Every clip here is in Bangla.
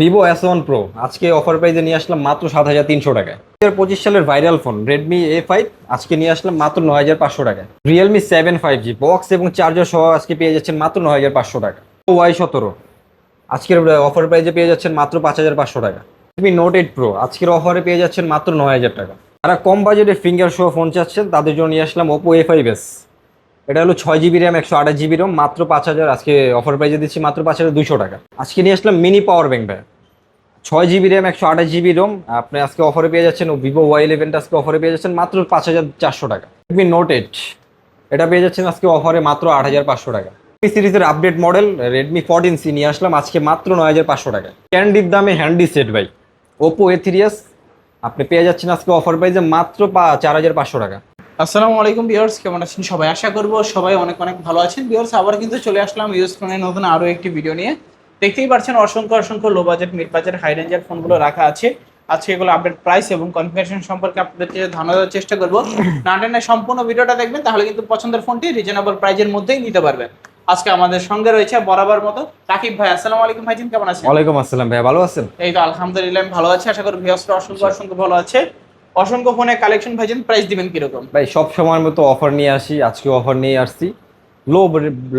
ভিভো এস ওয়ান প্রো আজকে অফার প্রাইসে নিয়ে আসলাম মাত্র সাত হাজার তিনশো টাকায়। দু পঁচিশ সালের viral phone Redmi A five আজকে নিয়ে আসলাম মাত্র নয় হাজার পাঁচশো টাকায়। Realme seven five G box এবং চার্জার সহ আজকে পেয়ে যাচ্ছেন মাত্র নয় হাজার পাঁচশো টাকা। ওয়াই সতেরো। আজকের অফার প্রাইসে পেয়ে যাচ্ছেন মাত্র পাঁচ হাজার পাঁচশো টাকা। রেডমি নোট এইট প্রো আজকের অফারে পেয়ে যাচ্ছেন মাত্র নয় হাজার টাকা। যারা কম বাজেটের ফিঙ্গার সহ ফোন চাচ্ছেন, তাদের জন্য নিয়ে আসলাম ওপো এ ফাইভ এস এটা হলো ছয় জিবি র্যাম একশো আঠাশ জিবি রোম মাত্র পাঁচ হাজার। আজকে অফার প্রাইসে দিচ্ছি মাত্র পাঁচ হাজার দুশো টাকা। আজকে নিয়ে আসলাম মিনি পাওয়ার ব্যাংক ভাই। ছয় জিবি র্যাম একশো আঠাশ জিবি রোম আপনি আজকে অফারে পেয়ে যাচ্ছেন ভিভো ওয়াই ইলেভেনটা আজকে অফারে পেয়ে যাচ্ছেন, মাত্র পাঁচ হাজার চারশো টাকা। রেডমি নোট এইট এটা পেয়ে যাচ্ছেন আজকে অফারে মাত্র আট হাজার পাঁচশো টাকা। এই সিরিজের update model Redmi fourteen C নিয়ে আসলাম আজকে মাত্র নয় হাজার পাঁচশো টাকা। ক্যান্ডির দামে হ্যান্ডি সেট ভাই। ওপো এ থ্রিয়াস আপনি পেয়ে যাচ্ছেন আজকে অফার প্রাইসে মাত্র পা চার হাজার পাঁচশো টাকা। আসসালামু আলাইকুম ভিউয়ার্স কেমন আছেন সবাই? আশা করব সবাই অনেক অনেক ভালো আছেন। ভিউয়ার্স আবার কিন্তু চলে আসলাম ইউজ ফোনের নতুন আরও একটি ভিডিও নিয়ে। দেখতেই পাচ্ছেন অসংখ্য অসংখ্য low budget mid budget high রেঞ্জের ফোনগুলো রাখা আছে। আজকে এগুলো আপডেট প্রাইস এবং কনফিগারেশন সম্পর্কে আপনাদেরকে ধারণা দেওয়ার চেষ্টা করব। না টেনে সম্পূর্ণ ভিডিওটা দেখবেন তাহলে কিন্তু পছন্দের ফোনটি রিজনেবল প্রাইজের মধ্যেই নিতে পারবেন। আজকে আমাদের সঙ্গে রয়েছে বরাবর মতো রাকিব ভাই। আসসালামু আলাইকুম ভাইজিন কেমন আছেন? ওয়ালাইকুম আসসালাম ভাই ভালো আছেন? এই তো আলহামদুলিল্লাহ ভালো আছি। আশা করি ভিউয়ার্সরা অসংখ্য অসংখ্য ভালো আছে। অসংখ্য ফোনের কালেকশন ভাইজিন প্রাইস দিবেন কীরকম? ভাই সব সময়ের মতো অফার নিয়ে আসি আজকে অফার নিয়ে আসছি। লো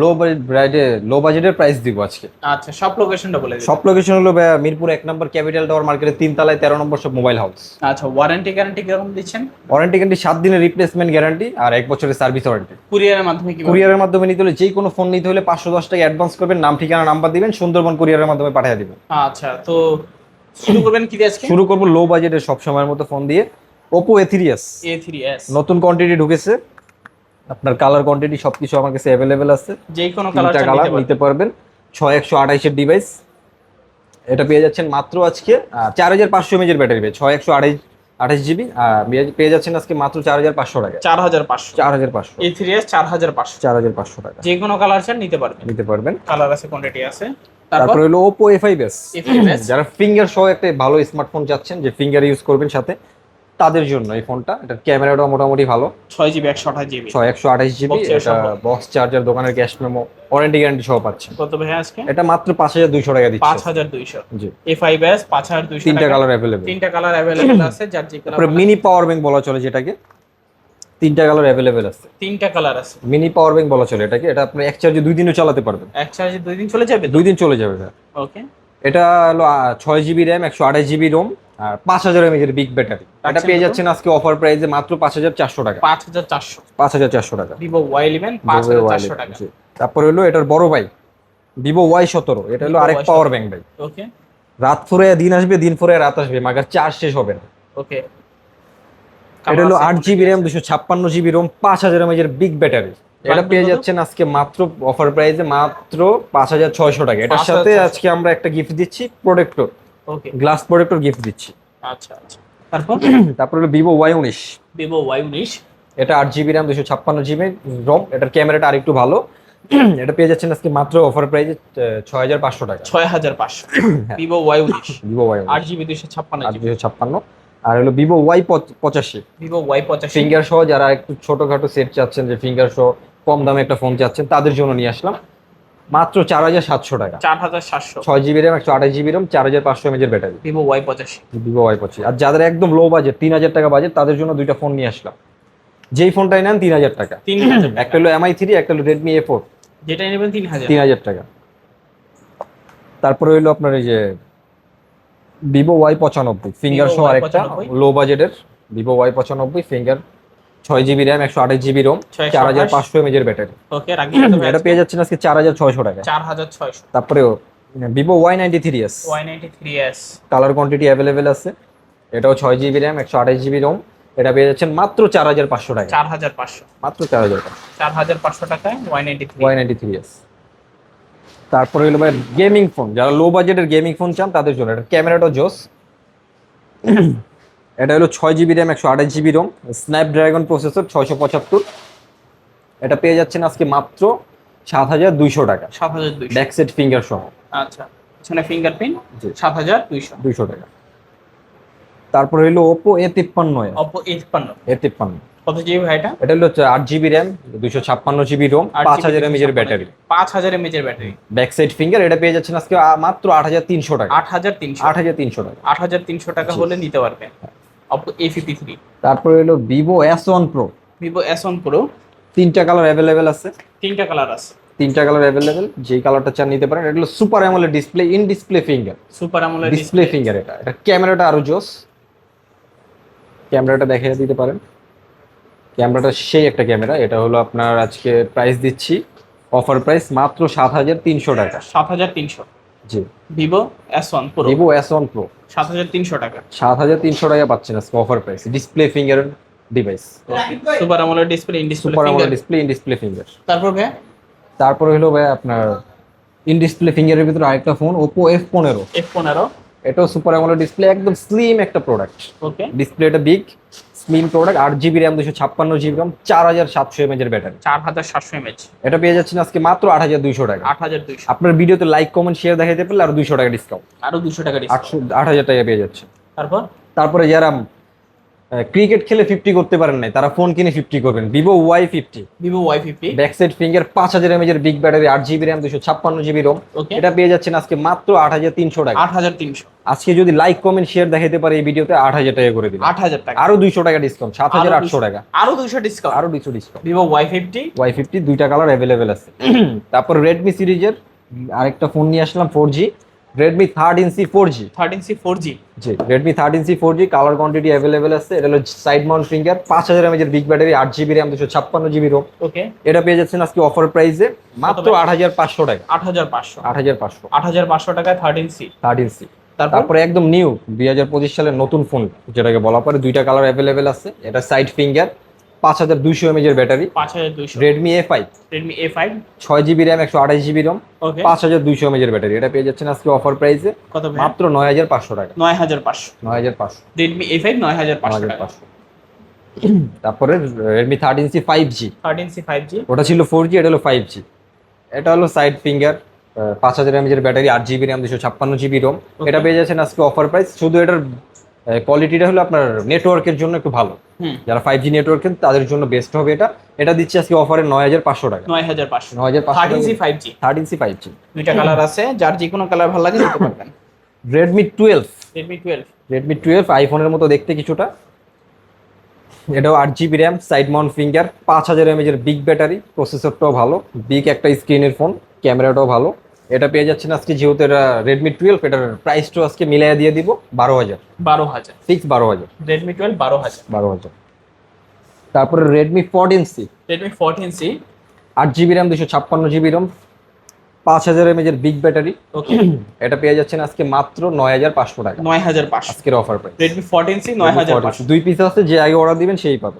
লো ব্রাইডে লো বাজেটের প্রাইস দিব আজকে। আচ্ছা সব লোকেশনটা বলে সব লোকেশন হলো মিরপুর এক নম্বর ক্যাপিটাল টাওয়ার মার্কেটের তিন তলায় তেরো নম্বর সব মোবাইল হাউস আচ্ছা ওয়ারেন্টি গ্যারান্টি কীরকম দিচ্ছেন? ওয়ারেন্টি গ্যারান্টি সাত দিনের রিপ্লেসমেন্ট গ্যারান্টি আর এক বছরের সার্ভিস ওয়ারেন্টি কুরিয়ারের মাধ্যমে কি কুরিয়ারের মাধ্যমে নিতে হলে যে কোনো ফোন নিতে হলে পাঁচশো দশ টাকা অ্যাডভান্স করবেন নাম ঠিকানা নাম্বার দিবেন সুন্দরবন কুরিয়ারের মাধ্যমে পাঠিয়ে দিবেন। আচ্ছা তো শুরু করবেন কি দিয়ে আজকে? শুরু করব লো বাজেটের সব সময়ের মতো ফোন দিয়ে। ওপো এ থ্রি এস নতুন কোয়ান্টিটি ঢুকেছে। আপনার কালার কোয়ান্টিটি সবকিছু আমার কাছে অ্যাভেলেবেল আছে। যেই কোনো কালার নিতে পারবেন। ছয় একশো আঠাইশের ডিভাইস এটা পেয়ে যাচ্ছেন মাত্র আজকে চার হাজার পাঁচশো এমএজের ব্যাটারি পেয়ে ছয় একশো আঠাইশ আঠাইশ জিবি পেয়ে যাচ্ছেন আজকে মাত্র চার হাজার পাঁচশো টাকা চার হাজার পাঁচশো। চার হাজার পাঁচশো। এ থ্রি এস চার হাজার পাঁচশো। চার হাজার পাঁচশো টাকা। যে কোনো কালার চান নিতে পারবেন। নিতে পারবেন। কালার আছে কোয়ান্টিটি আছে। তারপর? তারপরে হলো ওপো এ ফাইভ এস যারা ফিঙ্গার সহ একটা ভালো স্মার্টফোন চাচ্ছেন যে ফিঙ্গার ইউজ করবেন সাথে তাদের জন্য এই ফোনটা। এটার ক্যামেরাটা মোটামুটি ভালো। ছয় জিবি একশো আঠাশ জিবি। ছয় একশো আঠাইশ জিবি বক্স চার্জার দোকানের ক্যাশ মেমো ওয়ারেন্টি গ্যারান্টি সহ পাচ্ছেন। কত ভাই আজকে? এটা মাত্র পাঁচ হাজার দুইশো টাকা পাঁচ দিচ্ছে হাজার দুইশো। জি। এ ফাইভ এস পাঁচ হাজার দুইশো তিনটা কালার অ্যাভেলেবেল তিনটা কালার অ্যাভেলেবেল আছে যার যে তারপরে কালার মিনি পাওয়ার ব্যাংক বলা চলে যেটাকে। তিনটা কালার অ্যাভেলেবেল আছে। তিনটা কালার আছে। মিনি পাওয়ার ব্যাংক বলা চলে এটাকে। এটা আপনি এক চার্জে দুই দিনও চালাতে পারবেন। এক চার্জে দুই দিন চলে যাবে দুই দিন চলে যাবে। ওকে এটা হলো ছয় জিবি র্যাম একশো আঠাশ জিবি রোম আর পাঁচ হাজার এমএজের বিগ ব্যাটারি এটা পেয়ে যাচ্ছেন আজকে অফার প্রাইসে মাত্র পাঁচ হাজার চারশো টাকা। পাঁচ হাজার চারশো। পাঁচ হাজার চারশো টাকা। ভিভো ওয়াই ইলেভেন পাঁচ হাজার চারশো টাকা। তারপরে হলো এটার বড় ভাই ভিভো ওয়াই সতেরো। এটা হলো আরেক Y17 পাওয়ার ব্যাংক ভাই। ওকে রাত ফুরে দিন আসবে দিন ফুরে রাত আসবে মাগার চার্জ শেষ হবে না। ওকে এটা হলো আট জিবি র্যাম দুশো ছাপ্পান্ন জিবি রোম পাঁচ হাজার এমএজের বিগ ব্যাটারি এটা পেয়ে যাচ্ছেন আজকে মাত্র অফার প্রাইসে মাত্র পাঁচ হাজার ছয়শো টাকা। এটার সাথে আজকে আমরা একটা গিফট দিচ্ছি protector okay glass protector gift দিচ্ছি। আচ্ছা আচ্ছা। তারপর? তারপর হলো ভিভো ওয়াই উনিশ। ভিভো ওয়াই উনিশ। এটা আট জিবি র্যাম দুশো ছাপ্পান্ন জিবি রোম এটার ক্যামেরাটা আরেকটু ভালো। এটা পেয়ে যাচ্ছেন আজকে মাত্র অফার প্রাইসে ছয় হাজার পাঁচশো টাকা। ছয় হাজার পাঁচশো। ভিভো ওয়াই উনিশ। ভিভো ওয়াই আট জিবি দুশো ছাপ্পান্ন আট দুশো ছাপ্পান্ন। আর হলো ভিভো ওয়াই পঁচাশি। ভিভো ওয়াই পঁচাশি। ফিঙ্গার সহ যারা একটু ছোটখাটো সেট চাচ্ছেন যে ফিঙ্গার সহ কম দামে একটা ফোন চাচ্ছেন তাদের জন্য নিয়ে আসলাম। মাত্র চার হাজার সাতশো টাকা। চার হাজার সাতশো। ছয় জিবি র্যাম একশো আঠাশ জিবি র্যাম চার হাজার পাঁচশো এমএজের ব্যাটারি ভিভো ওয়াই পঁচাশি। ভিভো ওয়াই পঁচিশ। আর যাদের একদম লো বাজেট তিন হাজার টাকা বাজেট তাদের জন্য দুইটা ফোন নিয়ে আসলাম। যেই ফোনটাই নেন তিন হাজার টাকা। তিন হাজার একটা হলো এমআই থ্রি একটা হলো রেডমি এ ফোর যেটা নেবেন তিন হাজার। তিন হাজার টাকা। তারপরে হইল আপনার এই যে ভিভো ওয়াই পঁচানব্বই ফিঙ্গার সহ আরেকটা লো বাজেটের ভিভো ওয়াই পঁচানব্বই ফিঙ্গার ছয় জিবি র্যাম একশো আঠাশ জিবি রোম 628 চার হাজার পাঁচশো ব্যাটারি। রাখি। কত ভাই এটা পেয়ে যাচ্ছেন আজকে চার হাজার ছয়শো টাকা চার হাজার ছয়শো। তারপরে Vivo Y ninety three S Y ninety three S colour quantity available আছে। এটাও ছয় জিবি র্যাম একশো আঠাশ জিবি রোম এটা পেয়ে যাচ্ছেন মাত্র চার হাজার পাঁচশো টাকা চার হাজার পাঁচশো। মাত্র চার হাজার চার হাজার পাঁচশো টাকায় Y ninety Y ninety three S তারপরে হলো ভাই গেমিং ফোন যারা লো বাজেটের গেমিং ফোন চান তাদের জন্য। এটা ক্যামেরাটা জোস। এটা হলো ছয় জিবি র্যাম একশো আঠাশ জিবি রোম স্ন্যাপড্রাগন প্রসেসর ছয়শো পঁচাত্তর। এটা পেয়ে যাচ্ছেন আজকে মাত্র সাত হাজার দুইশো টাকা। সাত হাজার দুইশো। ব্যাকসেট ফিঙ্গার সহ। আচ্ছা পিছনে ফিঙ্গারপ্রিন্ট সাত হাজার দুইশো। দুইশো টাকা। তারপরে হলো ওপো এ তিপ্পান্ন অপো এ তিপ্পান্ন। এ তিপ্পান্ন। কত জিবি ভাই এটা? এটা হলো আট জিবি র্যাম দুশো ছাপ্পান্ন জিবি রোম পাঁচ হাজার এমএজের ব্যাটারি পাঁচ হাজার এমএজের ব্যাটারি ব্যাক সাইড ফিঙ্গার এটা পেয়ে যাচ্ছেন আজকে মাত্র আট হাজার তিনশো টাকা। আট হাজার তিনশো। আট হাজার তিনশো টাকা। আট হাজার তিনশো টাকা হলে নিতে পারবেন। অপো এ ফিফটি থ্রি তারপরে হলো Vivo S one Pro Vivo S one Pro তিনটা কালার অ্যাভেলেবেল আছে। তিনটা কালার আছে। তিনটা কালার অ্যাভেলেবেল যেই কালারটা চান নিতে পারেন। এটা হলো super AMOLED display in display finger super আমলের ডিসপ্লে ফিঙ্গার এটা। এটা ক্যামেরাটা আরও জোস। ক্যামেরাটা দেখিয়ে দিতে পারেন। ক্যামেরাটা সেই একটা ক্যামেরা এটা হলো আপনার আজকে প্রাইস দিচ্ছি। অফার প্রাইস মাত্র সাত হাজার তিনশো টাকা। সাত হাজার তিনশো। জি। Vivo S one Pro Vivo S one Pro সাত হাজার তিনশো টাকা। সাত হাজার তিনশো টাকা পাচ্ছেন আজকে offer price display finger device super display in display super display in display finger তারপর ভাই? তারপরে হলো ভাই আপনার ইন ডিসপ্লে ফিঙ্গারের ভিতরে আরেকটা ফোন ওপো এফ পনেরো। এফ পনেরো। এটাও সুপার অ্যামোলেড ডিসপ্লে একদম স্লিম একটা প্রোডাক্ট ওকে ডিসপ্লেটা বিগ স্লিম প্রোডাক্ট আট জিবি র্যাম দুশো ছাপ্পান্ন জিবি র্যাম চার হাজার সাতশো এমএচ এর ব্যাটারি চার হাজার সাতশো এমএচ এটা পেয়ে যাচ্ছেন আজকে মাত্র আট হাজার দুইশো টাকা। আট হাজার দুইশো। আপনার ভিডিওতে লাইক কমেন্ট শেয়ার দেখাতে পারলে আরও দুইশো টাকা ডিসকাউন্ট আরও দুশো টাকা আটশো আট হাজার টাকা পেয়ে যাচ্ছে তারপর? তারপরে যারা ক্রিকেট খেলে ফিফটি করতে পারেন নাই তারা ফোন কিনে ফিফটি করবেন। Vivo Y fifty Vivo Y fifty back side finger পাঁচ হাজার এমএচ এর বিগ ব্যাটারি আট জিবি র্যাম দুশো ছাপ্পান্ন জিবি রোম এটা পেয়ে যাচ্ছেন আজকে মাত্র আট হাজার তিনশো টাকা। আট হাজার তিনশো। আজকে যদি লাইক কমেন্ট শেয়ার দেখাইতে পারে এই ভিডিওতে আট হাজার টাকা করে দিন আট হাজার টাকা। আরও দুইশো টাকা ডিসকাউন্ট সাত হাজার আটশো টাকা। আরও দুশো ডিসকাউন্ট আরও দুইশো discount Vivo Y fifty Y fifty দুইটা কালার অ্যাভেলেবেল আছে। তারপর রেডমি সিরিজের আরেকটা ফোন নিয়ে আসলাম four G Redmi third inch four G thirteen C four G G Redmi third inch four G colour quantity available আছে। এটা হলো সাইড মাউন্ট ফিঙ্গার পাঁচ হাজার এমএজের বিগ ব্যাটারি আট জিবি র্যাম দুশো ছাপ্পান্ন জিবি রোম ওকে এটা পেয়ে যাচ্ছেন আজকে অফার প্রাইসে মাত্র? আট হাজার পাঁচশো টাকা। আট হাজার পাঁচশো। আট হাজার পাঁচশো। আট হাজার পাঁচশো টাকায় থার্টিন সি থার্ড ইঞ্চি তারপর? তারপরে একদম নিউ দুই হাজার পঁচিশ সালের নতুন ফোন যেটাকে বলা পরে দুইটা কালার অ্যাভেলেবেল আছে। এটা সাইড ফিঙ্গার পাঁচ হাজার দুইশো এমএজের ব্যাটারি পাঁচ হাজার দুইশো। Redmi A five Redmi A five ছয় জিবি র্যাম একশো আঠাশ জিবি রম পাঁচ হাজার দুইশো এমএজের ব্যাটারি এটা পেয়ে যাচ্ছেন আজকে অফার প্রাইসে কত মাত্র নয় হাজার পাঁচশো টাকা। নয় হাজার পাঁচশো। নয় হাজার পাঁচশো। রেডমি এ ফাইভ নয় হাজার পাঁচশো হাজার পাঁচশো। তারপরে Redmi third inch five G thirteen C five G ওটা ছিল ফোর জি এটা হলো ফাইভ জি এটা হলো সাইড ফিঙ্গার পাঁচ হাজার এমএজের ব্যাটারি আট জিবি র্যাম দুশো ছাপ্পান্ন জিবি রোম এটা পেয়ে যাচ্ছেন আজকে অফার প্রাইস শুধু এটার কোয়ালিটিটা হলো আপনার নেটওয়ার্কের জন্য একটু ভালো। যারা ফাইভ জি নেটওয়ার্ক তাদের জন্য বেস্ট হবে এটা। এটা দিচ্ছে আজকে অফারে নয় হাজার পাঁচশো টাকা। নয় হাজার পাঁচশো। নয় হাজার পাঁচশো thirteen C five G third ইঞ্চি ফাইভ জি দুইটা কালার আছে যার যে কোনো কালার ভালো লাগে নিতে পারবেন। Redmi twelve Redmi twelve Redmi twelve আইফোনের মতো দেখতে কিছুটা। এটাও আট GB RAM side mount finger পাঁচ হাজার এমএজের বিগ ব্যাটারি প্রসেসরটাও ভালো বিগ একটা স্ক্রিনের ফোন ক্যামেরাটাও ভালো। এটা পেয়ে যাচ্ছেন আজকে যেহেতু এটা রেডমি টুয়েলভ এটার প্রাইসটাও আজকে মিলাইয়া দিয়ে দিব বারো হাজার। বারো হাজার। ফিক্স বারো হাজার। রেডমি টুয়েলভ বারো হাজার। বারো হাজার। তারপরে Redmi fourteen C Redmi fourteen C আট জিবি র্যাম দুশো ছাপ্পান্ন জিবি রম পাঁচ হাজার এমএজের বিগ ব্যাটারি ওকে এটা পেয়ে যাচ্ছেন আজকে মাত্র নয় হাজার পাঁচশো টাকা। নয় হাজার পাঁচশো। আজকের offer price Redmi fourteen C নয় হাজার পাঁচশো। দুই পিস আছে যে আগে অর্ডার দিবেন সেই পাবে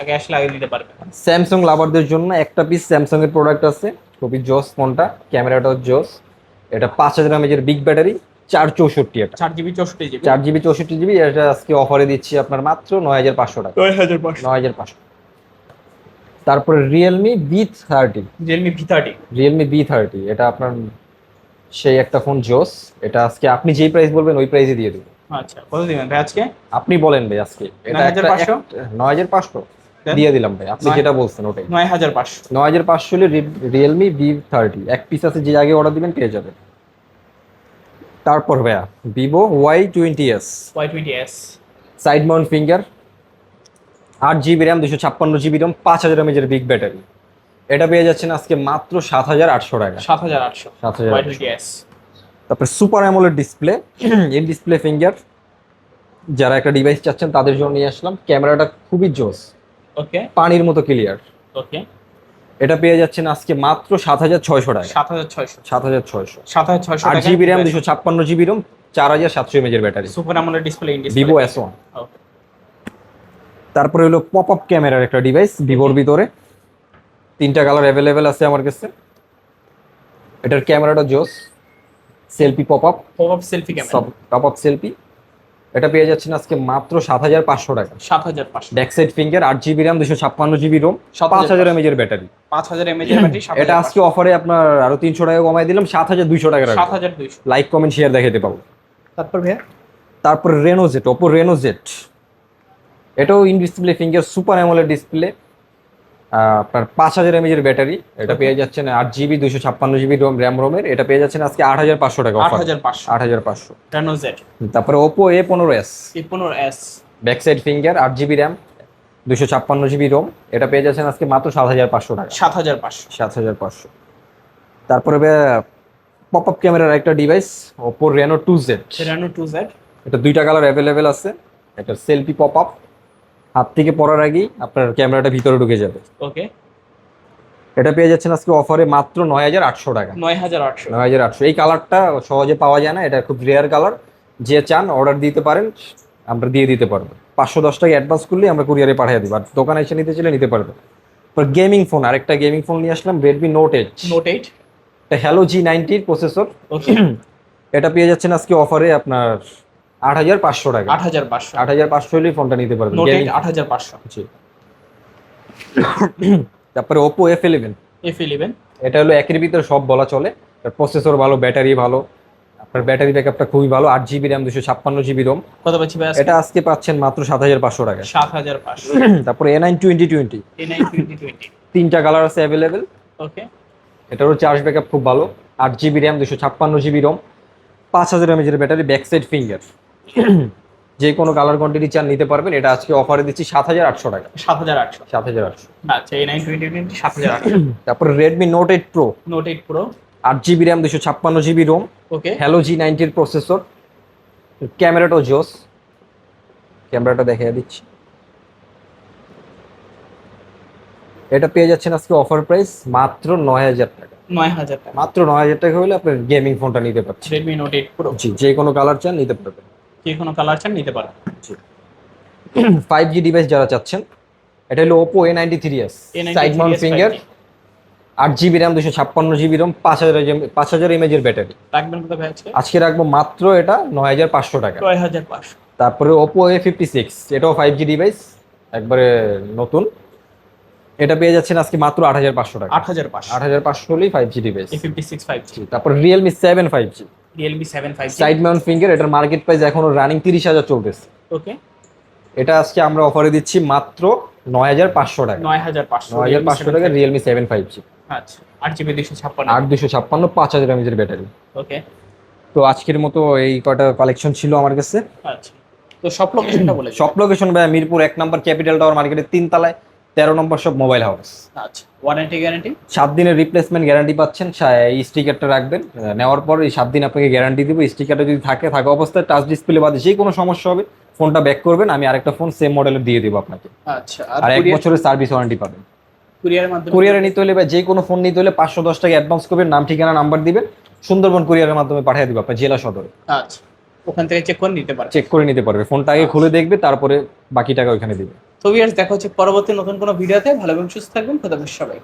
আগে আসলে আগে নিতে পারবেন। স্যামসাং লাভারদের জন্য একটা পিস স্যামসাং এর প্রোডাক্ট আছে। খুবই জোস ফোনটা ক্যামেরাটাও জোস। এটা পাঁচ হাজার এমএজের বিগ ব্যাটারি চার চৌষট্টি এটা। চার জিবি চৌষট্টি জিবি। চার জিবি চৌষট্টি জিবি এটা আজকে অফারে দিচ্ছি আপনার মাত্র নয় হাজার পাঁচশো টাকা। নয় হাজার পাঁচশো। নয় হাজার পাঁচশো। তারপরে Realme B thirty Realme V thirty Realme B thirty এটা আপনার সেই একটা ফোন জোস। এটা আজকে আপনি যেই প্রাইস বলবেন ওই প্রাইসে দিয়ে দেবো। আচ্ছা কত দিবেন ভাই আজকে? আপনি বলেন ভাই আজকে। এটা 9,500? নয় হাজার পাঁচশো? দিয়ে দিলাম ভাই আপনি যেটা বলছেন ওটাই। নয় হাজার পাঁচশো। নয় হাজার পাঁচশো হলে রিয়েলমি বি থার্টি এক পিস আছে যে আগে অর্ডার দিবেন পেয়ে যাবেন। তারপর ভাইয়া Vivo Y twenty S Y twenty S side mount finger আট জিবি র্যাম দুশো ছাপ্পান্ন জিবি র্যাম পাঁচ হাজার এমএজের বিগ ব্যাটারি এটা পেয়ে যাচ্ছেন আজকে মাত্র সাত হাজার আটশো টাকা। সাত হাজার আটশো। সাত হাজার তারপরে super AMOLED display in display finger যারা একটা ডিভাইস চাচ্ছেন তাদের জন্য নিয়ে আসলাম। ক্যামেরাটা খুবই জোস। ওকে পানির মতো ক্লিয়ার ওকে এটা পেয়ে যাচ্ছেন আজকে মাত্র সাত হাজার ছয়শো টাকা। সাত হাজার ছয়শো। সাত হাজার ছয়শো। সাত হাজার ছয়শো আট জিবি র্যাম দুশো ছাপ্পান্ন জিবি রোম চার হাজার সাতশো এমএজের ব্যাটারি সুপার আমলের ডিসপ্লে ভিভো এস ওয়ান তারপরে হলো পপ আপ ক্যামেরার একটা ডিভাইস ভিভোর ভিতরে। তিনটা কালার অ্যাভেলেবেল আছে আমার কাছে। এটার ক্যামেরাটা জোস selfie pop up pop up selfie camera top up selfie এটা পেয়ে যাচ্ছেন আজকে মাত্র সাত হাজার পাঁচশো টাকা। সাত হাজার পাঁচশো। ব্যাক সাইড ফিঙ্গার আট জিবি র্যাম দুশো ছাপ্পান্ন জিবি রোম 7500 পাঁচ হাজার এমএজের ব্যাটারি পাঁচ হাজার এমএজ এর ব্যাটারি এটা আজকে অফারে আপনার আরও তিনশো টাকা কমাই দিলাম সাত হাজার দুইশো টাকা সাত হাজার দুইশো। লাইক কমেন্ট শেয়ার দেখাতে পাবো তারপর ভাইয়া? তারপর Reno Z Oppo Reno Z এটাও in display finger super AMOLED display আপনার পাঁচ হাজার এমএজের ব্যাটারি এটা পেয়ে যাচ্ছেন আট জিবি দুশো ছাপ্পান্ন জিবি রোম র্যাম রোমের এটা পেয়ে যাচ্ছেন আজকে আট হাজার পাঁচশো টাকা আট হাজার পাঁচশো। আট হাজার পাঁচশো। জেড তারপরে ওপো এ পনেরো এস এই পনেরো এস ব্যাক সাইড ফিঙ্গার আট জিবি র্যাম দুশো ছাপ্পান্ন জিবি রোম এটা পেয়ে যাচ্ছেন আজকে মাত্র সাত হাজার পাঁচশো টাকা। সাত হাজার পাঁচশো। সাত হাজার পাঁচশো। তারপরে পপ আপ ক্যামেরার একটা device Oppo Reno two Z Reno two Z এটা দুইটা কালার অ্যাভেলেবেল আছে। একটা সেলফি পপ আপ হাত থেকে পড়ার আগেই আপনার ক্যামেরাটা ভিতরে ঢুকে যাবে। ওকে। এটা পেয়ে যাচ্ছেন আজকে অফারে মাত্র নয় হাজার আটশো টাকা। নয় হাজার আটশো। নয় হাজার আটশো। এই কালারটা সহজে পাওয়া যায় না এটা খুব রেয়ার কালার যে চান অর্ডার দিতে পারেন আমরা দিয়ে দিতে পারব। পাঁচশো দশ টাকা অ্যাডভান্স করলে আমরা কুরিয়ারে পাঠিয়ে দিব। আর দোকানে এসে নিতে চাইলে নিতে পারবে গেমিং ফোন আরেকটা গেমিং ফোন নিয়ে আসলাম Redmi Note eight Note eight এটা হ্যালো জি নাইনটির প্রসেসর ওকে এটা পেয়ে যাচ্ছেন আজকে অফারে আপনার আট হাজার পাঁচশো টাকা। আট হাজার পাঁচশো। আট হাজার পাঁচশো হলেই ফোনটা নিতে পারবেন। আট হাজার পাঁচশো। জি। তারপরে Oppo F eleven F eleven এটা হলো একের ভিতরে সব বলা চলে। প্রসেসর ভালো ব্যাটারি ভালো। আপনার ব্যাটারি ব্যাকআপটা খুবই ভালো। আট জিবি র্যাম দুশো ছাপ্পান্ন জিবি রোম কত পাচ্ছি ভাই এটা আজকে পাচ্ছেন মাত্র সাত হাজার পাঁচশো টাকা। সাত হাজার পাঁচশো। তারপরে A nine twenty twenty A nine twenty twenty তিনটা কালার আছে অ্যাভেলেবেল ওকে এটারও চার্জ ব্যাকআপ খুব ভালো। আট জিবি র্যাম দুশো ছাপ্পান্ন জিবি রোম পাঁচ হাজার এমএজের ব্যাটারি ব্যাক সাইড ফিঙ্গার যে কোনো কালার কোয়ান্টিটি চান নিতে পারবেন এটা আজকে অফারে দিচ্ছি সাত হাজার আটশো টাকা। সাত হাজার আটশো। সাত হাজার আটশো। আচ্ছা এ নাইন টোয়েন্টি টোয়েন্টি সাত হাজার আটশো। তারপরে Redmi Note eight Pro Note eight Pro আট জিবি র্যাম দুশো ছাপ্পান্ন GB ROM okay Helio G নাইনটির processor ক্যামেরাটাও জোস ক্যামেরাটা দেখিয়ে দিচ্ছি। এটা পেয়ে যাচ্ছেন আজকে অফার প্রাইস মাত্র নয় হাজার টাকা। নয় হাজার টাকা। মাত্র নয় হাজার টাকা হলে আপনার গেমিং ফোনটা নিতে পারছেন। রেডমি নোট এইট প্রো জি যে কোনো কালার চান নিতে পারবেন। যে কোনো কালার চান নিতে পারেন। ফাইভ জি ডিভাইস যারা চাচ্ছেন এটা হলো Oppo A ninety three S A93 side mount finger 5G আট জিবি র্যাম দুশো ছাপ্পান্ন জিবি রোম পাঁচ হাজার পাঁচ হাজার এমএজের ব্যাটারি রাখবেন কত ভাই আজকে? রাখব মাত্র এটা নয় হাজার পাঁচশো টাকা। নয় হাজার পাঁচশো। তারপরে ওপো এ ফিফটি সিক্স এটাও ফাইভ জি ডিভাইস একবারে নতুন। এটা পেয়ে যাচ্ছেন আজকে মাত্র আট হাজার পাঁচশো টাকা। আট হাজার পাঁচশো। আট হাজার পাঁচশো হলেই five G device fifty six five G তারপর Realme seven five G Realme seven five side mount finger এটার মার্কেট প্রাইস এখনও রানিং তিরিশ হাজার চলতেছে। ওকে এটা আজকে আমরা অফারে দিচ্ছি মাত্র নয় হাজার পাঁচশো টাকা। নয় হাজার পাঁচশো নয় হাজার পাঁচশো টাকা রিয়েলমি সেভেন ফাইভ জি আচ্ছা আট জিবি দুশো ছাপ্পান্ন। আট দুশো ছাপ্পান্ন পাঁচ হাজার এমএজের ব্যাটারি ওকে তো আজকের মতো এই কটা কালেকশন ছিল আমার কাছে। আচ্ছা। তো সব লোকেশনটা বলে সব লোকেশন ভাই মিরপুর এক নম্বর ক্যাপিটাল টাওয়ার মার্কেটের তিন তলায় তেরো নম্বর সব মোবাইল হাউস আচ্ছা ওয়ারেন্টি গ্যারান্টি সাত দিনের রিপ্লেসমেন্ট গ্যারান্টি পাচ্ছেন এই স্টিকারটা রাখবেন। নেওয়ার পর এই সাত দিন আপনাকে গ্যারান্টি দিব স্টিকারটা যদি থাকে থাকা অবস্থায় টাচ ডিসপ্লে বাদে যে কোনো সমস্যা হবে ফোনটা ব্যাক করবেন আমি আরেকটা ফোন সেম মডেলের দিয়ে দেবো আপনাকে। আচ্ছা আর এক বছরের সার্ভিস ওয়ারেন্টি পাবেন। কুরিয়ারের মাধ্যমে? কুরিয়ারে নিতে হলে বা যে কোনো ফোন নিতে হলে পাঁচশো দশ টাকা অ্যাডভান্স করবেন নাম ঠিকানা নাম্বার দিবেন সুন্দরবন কুরিয়ারের মাধ্যমে পাঠিয়ে দিব আপনার জেলা সদরে। আচ্ছা ওখান থেকে চেক করে নিতে পারেন চেক করে নিতে পারবে ফোনটা আগে খুলে দেখবে তারপরে বাকি টাকা ওইখানে দিবে। তো ভিউয়ার্স দেখা হচ্ছে পরবর্তী নতুন কোনো ভিডিওতে। ভালো এবং সুস্থ থাকবেন, খোদা হাফেজ সবাই